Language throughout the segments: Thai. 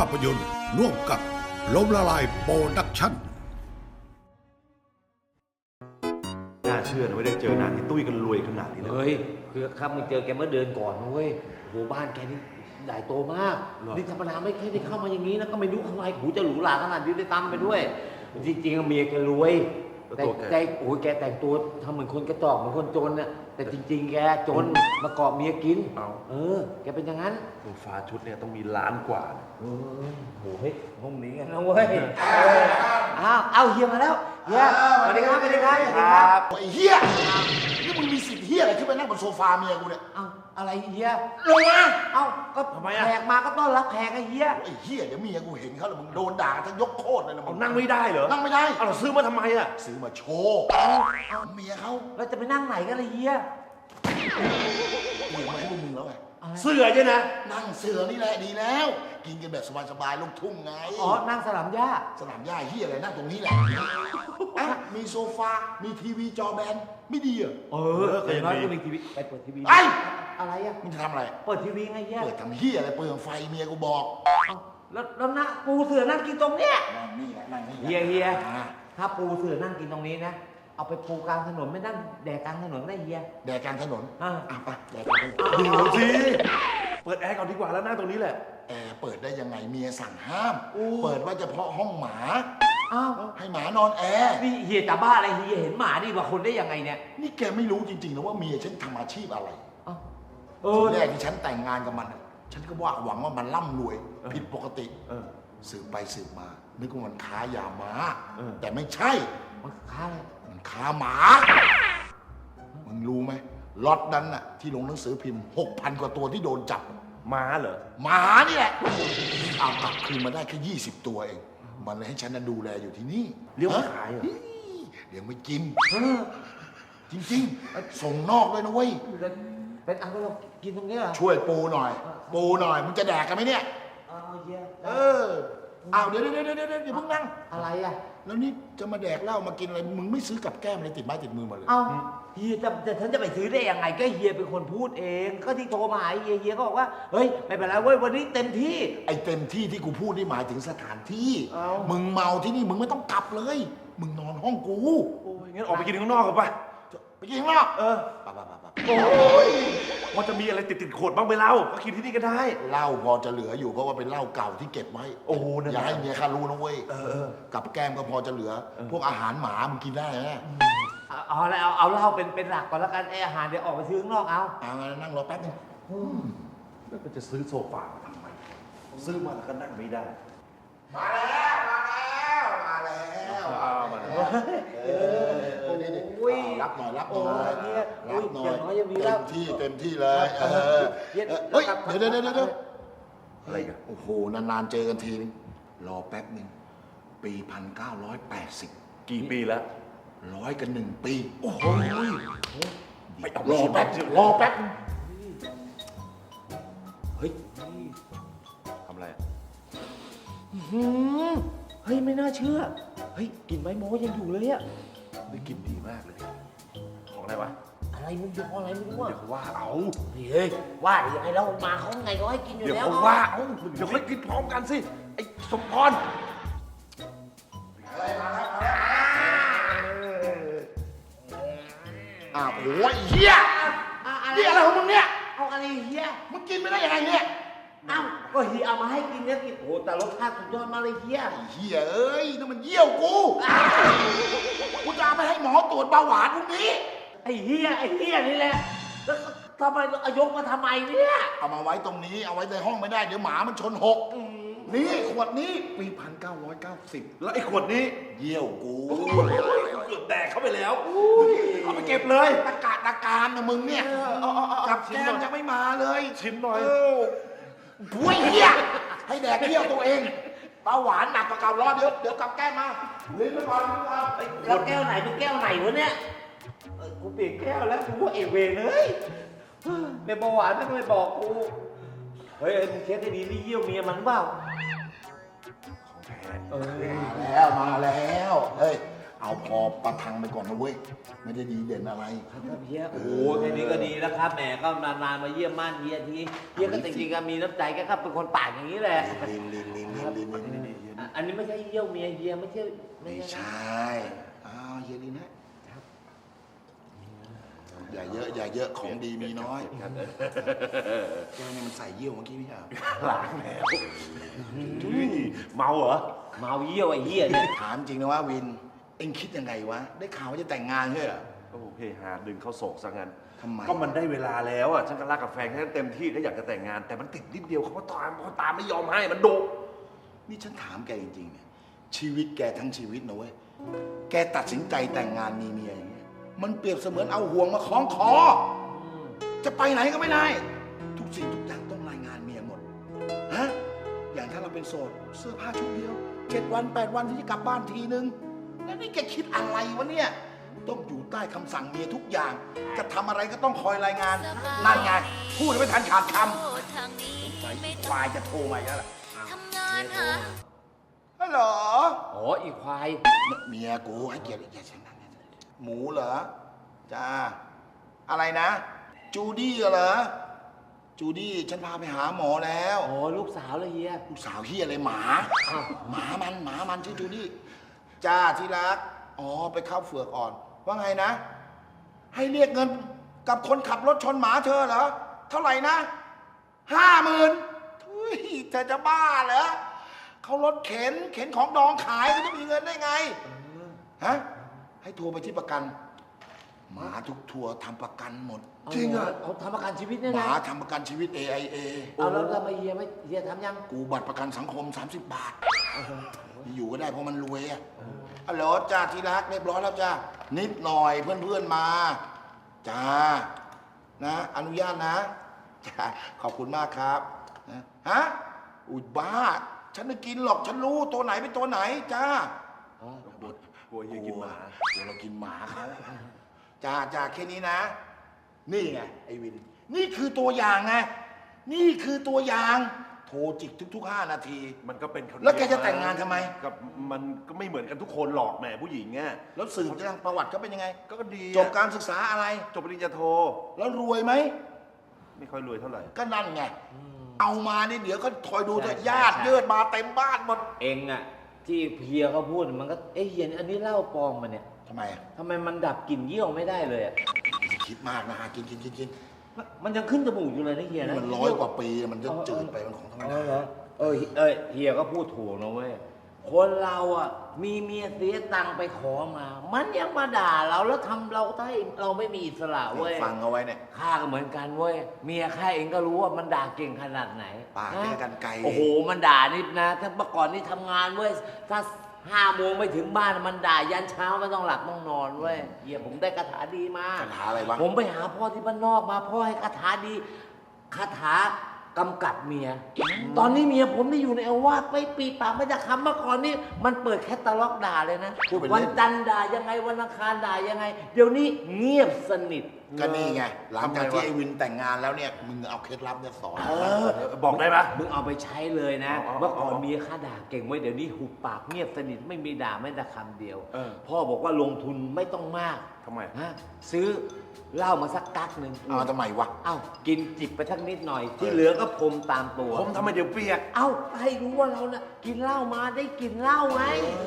ยิบยืมภาพยนตร์ร่วมกับล้มละลายโปรดักชั่น น่าเชื่อนะไม่ได้เจอนานที่ตุ้ยกันรวยขนาดนี้เลย เฮ้ยคือครับมึงเจอแกเมื่อเดือนก่อนนะเว้ยโอ้โหบ้านแกนี่ใหญ่โตมากเหรอ นี่ธรรมดาไม่เคยได้เข้ามาอย่างนี้นะก็ไม่รู้ข้างในหูจะหรูหราขนาดนี้ได้ตามไปด้วย จริงๆเมียแกรวย แต่แต่โอ้ยแกแต่งตัวทำเหมือนคนกระจอกเหมือนคนจนน่ะแต่จริง ๆ แกจนมาเกาะเมียกินเอา เออ แกเป็นอย่างนั้นโซฟาชุดเนี่ยต้องมีล้านกว่าเออโหเฮ้ยห้องนี้ไงนะเว้ยเอออ้าวเอาเฮียมาแล้วเฮียสวัสดีครับสวัสดีครับสวัสดีครับไอ้เฮียนี่มึงมีสิทธิ์เฮียอะไรขึ้นไปนั่งบนโซฟาเมียกูเนี่ย เอา อะไรเฮียลงมาเอาก็ทำไมอะ แขกมาก็ต้อนรับแขกไอ้เฮียไอ้เฮียเดี๋ยวเมียกูเห็นเขาแล้วมึงโดนด่าทั้งยกโคตรเลยนะมึเอางนั่งไม่ได้เหรอนั่งไม่ได้เอาเราซื้อมาทำไมอะซื้อมาโชว์เมียเขาเราจะไปนั่งไหนกันเลยเฮียเมียมาให้พวกมึงแล้วไงอะไรเสื้อใช่นะนั่งเสือนี่แหละดีแล้ว กินกันแบบสบายๆลูกทุ่งไงอ๋อนั่งสนามหญ้าสนามหญ้าเฮียอะไรนั่งตรงนี้แหละอะมีโซฟามีทีวีจอแบนไม่ดีเหรอเออเกิดน้อยก็มีทีวีไปเปิดทีวีไอ้ อะไรอะมึงจะทำอะไร เปิดทีวีไงเฮียเปิดทำเฮียอะไรเปลืองไฟเมียกูบอกเอ้าแล้วแล้วนะปูเสือนั่งกินตรงเนี้ย นั่งนี่แหละนั่งนี่แหละเฮียเฮีย อะถ้าปูเสือนั่งกินตรงนี้นะ เอาไปปูกลางถนนไม่นั่งแดกกลางถนนได้เฮีย แดกกลางถนนอ่าอะไปแดกกลางถนนเดี๋ยวสิเปิดแอร์ก่อนดีกว่าแล้วนั่งตรงนี้แหละ แอร์เปิดได้ยังไงเมียสั่งห้ามโอ้เปิดว่าเฉพาะห้องหมา อ้าวให้หมานอนแอร์นี่เฮียจะบ้าอะไรเฮียเห็นหมาดีกว่าคนได้ยังไงเนี่ย นี่แกไม่รู้จริงๆนะว่าเมียฉันทำอาชีพอะไร เอ้าเอทีอแรกที่ฉันแต่งงานกับมันอะฉันก็ว่าหวังว่ามันร่ำรวยเออผิดปกติ เออ สืบไปสืบมา นึกว่ามันค้ายาม้าเออ แต่ไม่ใช่ มันค้าอะไรมันค้าหมา มึงรู้ไหมล็อตนั้นน่ะที่ลงหนังสือพิมพ์หกพันกว่าตัวที่โดนจับ ม้าเหรอ หมานี่แหละเอากลับคืนมาได้แค่ยี่สิบตัวเอง มันเลยให้ฉันน่ะดูแลอยู่ที่นี่เลี้ยงฮะขายเหรอเดี๋ยวไม่กินเออจริง ๆ ส่งนอกด้วยนะเว้ย เป็นอันก็เรากินตรงนี้เหรอช่วยปูหน่อย ปูหน่อยมึงจะแดกกันไหมเนี่ย เอาเฮียเออเอาเดี๋ยวเดี๋ยวเดี๋ยวเดี๋ยวเดี๋ยวอย่าเพิ่งนั่ง อะไรอะ แล้วนี่จะมาแดกเหล้ามากินอะไรมึงไม่ซื้อกับแก้มอะไรติดไม้ติดมือมาเลย เอาเฮียจะจะฉันจะไปซื้อได้ยังไง ก็เฮียเป็นคนพูดเอง ก็ที่โทรมาหาเฮียเฮียก็บอกว่า เฮ้ย ไม่เป็นไรเว้ย วันนี้เต็มที่ ไอ้เต็มที่ที่กูพูดนี่หมายถึงสถานที่ เอ้ามึงเมาที่นี่มึงไม่ต้องกลับเลย มึงนอนห้องกูโอ้ยงั้นออกไปกินข้างนอกกันปะไปกินข้างนอกเออ ไปไปไปไป โอ้ยมันจะมีอะไรติดติดๆขวดบ้างไปเล่าก็กินที่นี่ก็ได้ เหล้าพอจะเหลืออยู่เพราะว่าเป็นเหล้าเก่าที่เก็บไว้โอ้โหนั่นอย่านะให้เมียข้ารู้นะเว้ยเออเออกับแก้มก็พอจะเหลือ พวกอาหารหมามึงกินได้ไหมเอาเอาอะไรเอาเอาเหล้าเป็นเป็นหลักก่อนแล้วกันไออาหารเดี๋ยวออกไปซื้อข้างนอกเอาเอางั้นนั่งรอแป๊บนึงแล้วก็จะซื้อโซฟามาทำไมซื้อมาแล้วก็นั่งไม่ได้มาแล้วมาแล้วมาแล้ว เอามาเออเออนี่นี่โอ้ย รับหน่อยรับหโอ้น่อยยเนี่ยรับหน่ออย่างน้อยยังมีเต็เหล้ามที่เต็มที่เลยเออเย็นเออเฮ้ยครับเดี๋ยวเดี๋ยวเดี๋ยวเดี๋ยวอะไรกันโอ้โหนานๆเจอกันทีนึงรอแป๊บหนึ่งปีพันเก้าร้อยแปดสิบกี่ปีแล้วร้อยกันหนึ่งปี โอ้โหไม่เอารอแป๊บชิมรอแป๊บนึงเฮ้ยทำอะไรอะหืมเฮ้ย ไม่น่าเชื่อ เฮ้ยกลินใบโมยังอยู่เลยอะได้กลินดีมากเลยข องอะไรวะอะไรมึงอยู่อะไรไม่รู้อะเดี๋ยวเขาว่าเอาเฮ้ยว่าเดี๋ยวยังไงเรามาเขาไงก็ให้กินอยู่เดี๋ยวแล้วเขาว่าเอาเดี๋ยวค่อยกินพร้อมกันสิไอ้สมพรอ้าวโอ้ยเฮียอะอะไรนี่อะไรของมึงเนี่ยเอาอะไรเฮียมึงกินไม่ได้ยังไงเนี่ยเอ้าก็เฮียเอามาให้กินเนี่ยกินโอ้โหแต่รสชาติสุดยอดมากเลยเฮียไอ้เฮียเอ้ยนั่นมันเยี่ยวกูกูจะเอาไปให้หมอตรวจเบาหวานพรุ่งนี้ ไอ้เฮียไอ้เฮียนี่แหละแล้วทำไมเอายกมาทำไมเนี่ยเอามาไว้ตรงนี้เอาไว้ในห้องไม่ได้ เดี๋ยวหมามันชนหกนี่ขวดนี้ปีพันเก้าร้อยเก้าสิบแล้วไอ้ขวดนี้เยี่ยวกูเกือบแดกเข้าไปแล้วเอาไปเก็บเลยตะกาตะการนะมึงเนี่ยเอาเอาเอากับชิมแก้หมน่อยยังไม่มาเลยชิมหน่อยเออบุ้ยเฮียให้แดกเที่ยวตัวเองเบาหวานหนักกว่าเก่าร้อนเดี๋ยวเดี๋ยวกับแก้มมาลิ้นไปก่อนลิ้นไปก่อนแล้วแก้วไหนเป็นแก้วไหนวะเนี่ย เออกูเปลี่ยนแก้วแล้วกูว่าเอเวนเลยในเบาหวานไม่ไม่บอกกู เฮ้ยมึงเช็คให้ดีนี่เยี่ยวเมียมันเปล่าของแท้เออมาแล้วมาแล้ว เฮ้ย เอาพอประทังไปก่อนนะเว้ย ไม่ได้ดีเด่นอะไรครับเฮียโอ้โหแค่นี้ก็ดีแล้วครับแหมก็นานๆมาเยี่ยมม่านเฮียทีเฮียก็จริงๆก็มีน้ำใจก็เป็นคนปากอย่างนี้แหละ ลินลินลินลินลินลินลินอะอันนี้ไม่ใช่เยี่ยวเมียเฮียไม่ใช่ไม่ใช่ใช่อ้าวเฮียลินฮะ อย่าเยอะอย่าเยอะของดีมีน้อยแกเนี่ยมันใส่เยี่ยวเมื่อกี้ไม่ใช่เหรอหลังแล้วเมาเหรอ เมาเยี่ยวไอ้เฮียเนี่ยถามจริงนะว่าวิน เอ็งคิดยังไงวะ ได้ข่าวว่าจะแต่งงานใช่เหรอ โอ้โหเฮฮาดึงเข้าโศกซะงั้นทำไม ก็มันได้เวลาแล้วอะฉันก็รักกับแฟนแค่เต็มที่ก็อยากจะแต่งงาน แต่มันติดนิดเดียวเขาก็ตามเขาตามไม่ยอมให้มันดุนี่ฉันถามแกจริงๆเนี่ยชีวิตแกทั้งชีวิตนะเว้ย แกตัดสินใจแต่งงานมีเมียอย่างเงี้ย มันเปรียบเสมือนเอาห่วงมาคล้องคอ จะไปไหนก็ไม่ได้ ทุกสิ่งทุกอย่างต้องรายงานเมียหมดฮะอย่างถ้าเราเป็นโสดเสื้อผ้าชุดเดียวเจ็ดวันแปดวันที่จะกลับบ้านทีนึง แล้วนี่แกคิดอะไรวะเนี่ย ต้องอยู่ใต้คำสั่งเมียทุกอย่าง จะทำอะไรก็ต้องคอยรายงาน นั่นไง พูดไม่ทันขาดคำ ทางนี้ใจไม่ควายจะโทรมาอีกแล้วล่ะทำงานหา ฮัลโหลอ๋ออีควาย เมียกูให้เกียรติอย่าเสียงดังอย่าเสียงดัง หมูเหรอจ้าอะไรนะ จูดี้เหรอจูดี้ฉันพาไปหาหมอแล้วอ๋อลูกสาวเลยเฮียลูกสาวเฮียอะไรหมาอ้าวหมามันหมามันชื่อจูดี้จ้าที่รักอ๋อไปเข้าเฟือกอ่อน ว่าไงนะ ให้เรียกเงินกับคนขับรถชนหมาเธอเหรอเท่าไหร่นะห้าหมื่นทุยเธอจะบ้าเหรอเขารถเข็นเข็นของดองขายเขาจะมีเงินได้ไงฮะ ให้โทรไปที่ประกัน หมาทุกทัวร์ทำประกันหมด จริงอะเขาทำประกันชีวิตเนี่ยหนะมาทำประกันชีวิต AIA เอาแล้วทำไมเฮียไม่เฮียทำยังกูบัตรประกันสังคม 30 บาท อยู่ก็ได้เพราะมันรวยอะฮัลโหลจ้าที่รักเรียบร้อยแล้วจ้านิดหน่อยเพื่อนๆมาจ้านะ อนุญาตนะจ้าขอบคุณมากครับนะฮะ อุ้ยบ้า ฉันไม่กินหรอกฉันรู้ตัวไหนเป็นตัวไหนจ้าอ๋อ กลัวเฮียกินหมากลัวเรากินหมาเขาจ้าจ้าแค่นี้นะ นี่ไงไอ้วิน นี่คือตัวอย่างไง นี่คือตัวอย่าง โทรจิกทุกๆห้านาที มันก็เป็นคนแล้วแกจะแต่งงานทำไม กับมันก็ไม่เหมือนกันทุกคนหรอกแหมผู้หญิงอะแล้วสืบยังประวัติเขาเป็นยังไง ก็ดีอะจบการศึกษาอะไร จบปริญญาโท แล้วรวยไหม ไม่ค่อยรวยเท่าไหร่ ก็นั่นไง เอามานี่เดี๋ยวก็คอยดูเถอะใช่ญาติใช่ เยืดมาเต็มบ้านหมด เองอะ ที่เฮียเขาพูดมันก็เอ้เฮียอันนี้เหล้าปลอมมาเนี่ยทำไมอะทำไมมันดับกลิ่นเยี่ยวไม่ได้เลยอะคิดมากนะฮะกินกินกินกินมันมันยังขึ้นจมูกอยู่เลยนะเฮียนี่นะมันร้อยกว่าปีมันจะจืดไปมันของธรรมเออเหรดาอเออเออเฮียก็พูดถูกนะเว้ย คนเราอะ มีเมียเสียตังค์ไปขอมา มันยังมาด่าเราแล้วทำเราให้เราไม่มีอิสระเว้ยฟังเอาไว้เนี่ย ข้าก็เหมือนกันเว้ยเมียข้าเองก็รู้ว่ามันด่าเก่งขนาดไหนปากนะแค่กันไกล โอ้โหมันด่านี่นะ ถ้าเมื่อก่อนนี่ทำงานเว้ยถ้าห้าโมงไม่ถึงบ้านมันด่ายันเช้าไม่ต้องหลับต้องนอนเว้ยเฮียผมได้คาถาดีมาคาถาอะไรวะผมไปหาพ่อที่บ้านนอกมาพ่อให้คาถาดีคาถา กำกับเมีย ตอนนี้เมียผมนี่อยู่ในอาวาสไม่ปีปากไม่จะคำเมื่อก่อนนี่มันเปิดแคตตาล็อกด่าเลยนะ พูดไปเล่นวันจันทร์ด่ายังไงวันอังคารด่ายังไง เดี๋ยวนี้เงียบสนิท ก็นี่ไงหลังจากทำไมวะที่ไอ้วินแต่งงานแล้วเนี่ยมึงเอาเคล็ดลับเนี่ยสอนเออบอกได้ปะมึงเอาไปใช้เลยนะเอาเอาเมื่อก่อนเอาเมียข้าด่าเก่งไว้ยเดี๋ยวนี้หุบปากเงียบสนิทไม่มีด่าไม่แต่คำเดียว เออ พ่อบอกว่าลงทุนไม่ต้องมากทำไม ฮะซื้อเหล้ามาสักกักหนึ่งเอาทำไมวะ เอ้ากินจิบไปทักนิดหน่อย ที่เหลือก็พรมตามตัว ผมทำไมเดี๋ยวเปียก เอ้าให้รู้ว่าเรานะกินเหล้ามาได้กินเหล้าไง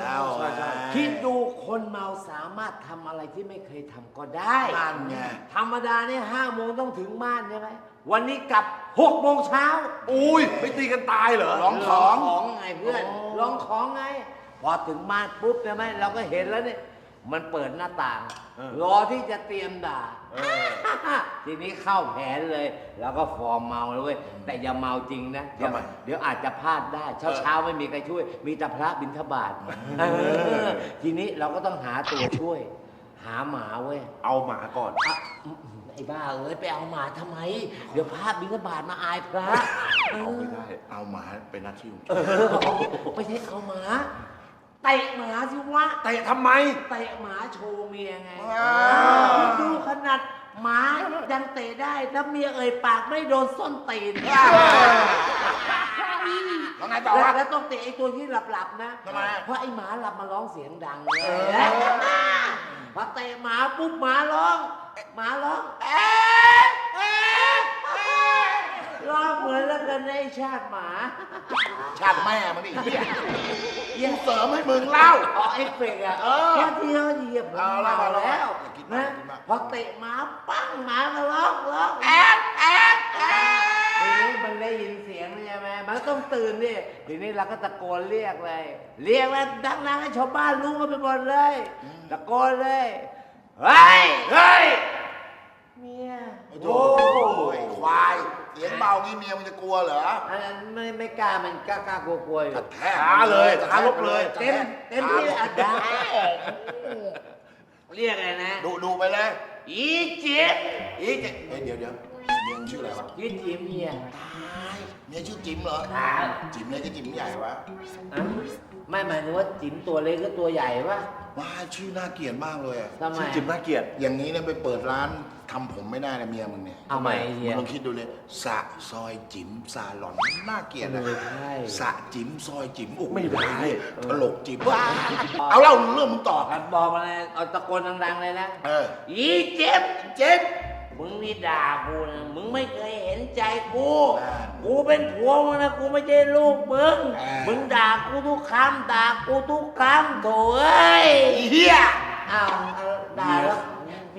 แล้วใช่ใช่คิดดูคนเมาสามารถทำอะไรที่ไม่เคยทำก็ได้ นั่นไงธรรมดาเนี่ยห้าโมงต้องถึงบ้านใช่ไหมวันนี้กลับหกโมงเช้าอุ้ยไม่ตีกันตายเหรอร้องของของไงเพื่อนอ๋อลองของไง พอถึงบ้านปุ๊บใช่ไหมเราก็เห็นแล้วเนี่ยมันเปิดหน้าต่าง รอที่จะเตรียมด่าเออทีนี้เข้าแผนเลย แล้วก็ฟอร์มเมาเลยเว้ยแต่อย่าเมาจริงนะเดี๋ยวทำไมเดี๋ยวอาจจะพลาดได้ เช้าเช้าๆไม่มีใครช่วย มีแต่พระบิณฑบาตเออทีนี้เราก็ต้องหาตัวช่วย หาหมาเว้ยเอาหมาก่อน อะอืมไอ้บ้าเอ้ยไปเอาหมาทำไม เดี๋ยวพระบิณฑบาตมาอายพระเอาไม่ได้ เอาหมาเป็นหน้าที่ของเออไม่ใช่เอาหมาเตะหมาสิวะเตะทำไม เตะหมาโชว์เมียไงว้าวดูขนาดหมายังเตะได้แล้วเมียเอ่ยปากไม่โดนส้นตีนแล้วไงต่อแล้ววะ แล้วต้องเตะไอ้ตัวที่หลับๆนะทำไมอะ เพราะไอ้หมาหลับมาร้องเสียงดังเลย เออปุ๊บหมาร้อง หมาร้องเอ๊ะเอ๊ะเอ๊ะร้องเหมือนแล้วกันในชาติหมา ชาติแม่มันนี่เหี้ยยิงเสริมให้มึงเล่าอ๋อเอฟเฟกต์อะเออแค่ที่เขาเหยียบผมเอาละเมาเอาละแล้วอย่าคิดมากนะอย่าคิดมาก พอเตะหมาปั้งหมาก็ร้องร้อง แอนแอนแอนทีนี้ มันได้ยินเสียงใช่ไหมมันก็ต้องตื่นดิทีนี้เราก็ตะโกนเรียกเลย เรียกแล้วดังๆให้ชาวบ้านรู้กันไปหมดเลยตะโกนเลยเฮ้ยเฮ้ยเมียโอ้ยควายเสียงเบางี้เมียมึงจะกลัวเหรออันนั้นไม่ไม่กล้ามันกล้ากล้ากลัวกลัวอยู่กระแทกท้าเลยท้าลบเลยเต็มเต็มที่อัดได้เรียกอะไรนะดูดูไปเลยอีเจี๊ยบอีเจเฮ้ยเดี๋ยวเดี๋ยว เมียมึงชื่ออะไรวะอีเจี๊ยบเมียตายเมียชื่อจิ๋มเหรออ่าจิ๋มเลยที่จิ๋มใหญ่วะอะไม่หมายถึงว่าจิ๋มตัวเล็กก็ตัวใหญ่ปะ ว้าชื่อน่าเกลียดมากเลยอะทำไม ชื่อจิมน่าเกลียด อย่างนี้เนี่ยไปเปิดร้านทำผมไม่ได้นะเมียมึงเนี่ยเอาใหม่เฮีมึย งลองคิดดูเลยสะซอยจิ๋มซาลอนน่าเกลียดนะเออใช่สะจิ๋มซอยจิ๋มโอ้โหไม่ได้ ตลกจิ๋มว้าเอาเล่าเรื่องมึงต่อกันบอกมาเลยเอาตะโกนดังๆเลยนะเออ อีเจ็บเจ็บ มึงนี่ด่ากูนะมึงไม่เคยเห็นใจกู อ่ากูเป็นผัวมึงนะกูไม่ใช่ลูกมึง อ่ามึ มึงด่ากูทุกคำด่ากูทุกคำโถ่เอ้ยเฮียอ้าวเอาด่าแล้วเ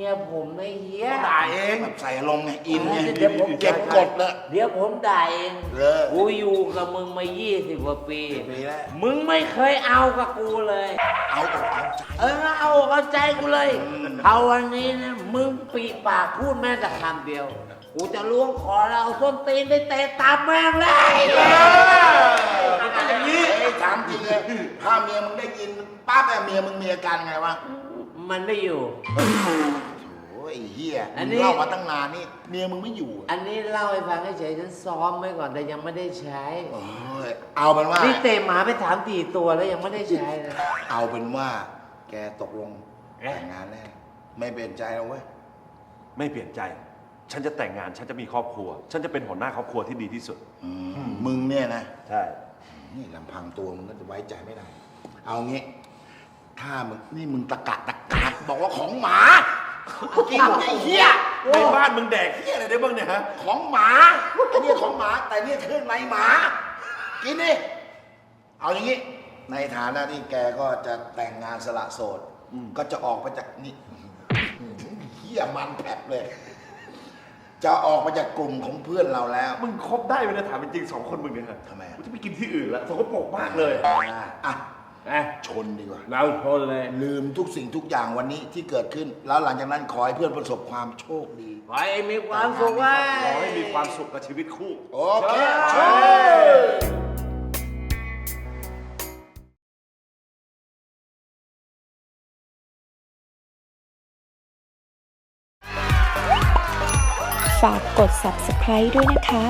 มียผมไม่เฮียด่าเองแบบใส่อารมณ์ไงอินไงเดี๋ยวผมเก็บกดเลยเดี๋ยวผมด่าเองเออกูอยู่กับมึงมา 20 กว่าปี ปีแล้ว มึงไม่เคยเอากับกูเลย เอาอกเอาใจ เออเอาอกเอาใจกูเลยอืมเอาวันนี้นะมึงปีปากพูดแม้แต่คำเดียว กูจะล้วงคอแล้วเอาส้นตีนไปเตะตามแม่งเลยมันเป็นอย่างนี้เอ้ยถามจริงเลยถ้าเมียมึงได้ยินปั๊บอะเมียมึงมีอาการไงวะ มันไม่อยู่โอ้ย ไอ้เฮียอันมึนี้ งเล่ามาตั้งนานนี่เมียมึงไม่อยู่อะอันนี้เล่าให้ฟังเฉยๆฉันซ้อมไว้ก่อนแต่ยังไม่ได้ใช้ โอ้ยเอาเป็นว่า นี่เตะหมาไปถามตีตัวแล้วยังไม่ได้ใช้เลยเอาเป็นว่า แกตกลงแต่งงานแน่ไม่เปลี่ยนใจแล้วเว้ยไม่เปลี่ยนใจ ฉันจะแต่งงาน ฉันจะมีครอบครัว ฉันจะเป็นหัวหน้าครอบครัวที่ดีที่สุด อืมมึงเนี่ยนะ ใช่ นี่ลำพังตัวมึงก็จะไว้ใจไม่ได้ เอางี้ ถ้ามึงนี่มึงตะกะตะกะบอกว่าของหมา กินไอ้เหี้ยในบ้านมึงแดกเฮียอะไรได้บ้างเนี่ยฮะ ของหมาอันนี้ของหมา แต่เนี่ยเครื่องในหมา กินดิเอาอย่างงี้ ในฐานะที่แกก็จะแต่งงานสละโสด ก็จะออกไปจากนี่เหี้ยมันแผลบเลย จะออกไปจากกลุ่มของเพื่อนเราแล้ว มึงคบได้ไหมนะถามจริงๆสองคนมึงเนี่ยฮะทำไมอะ กูจะไปกินที่อื่นละสกปรกมากเลย อะ อะอะชนดีกว่า เราชนเลยลืมทุกสิ่งทุกอย่างวันนี้ที่เกิดขึ้น แล้วหลังจากนั้นขอให้เพื่อนประสบความโชคดีขอให้มีความสุขไว้ ขอให้มีความสุขกับชีวิตคู่ โอเคใช่เชิญฝากกด subscribe ด้วยนะคะ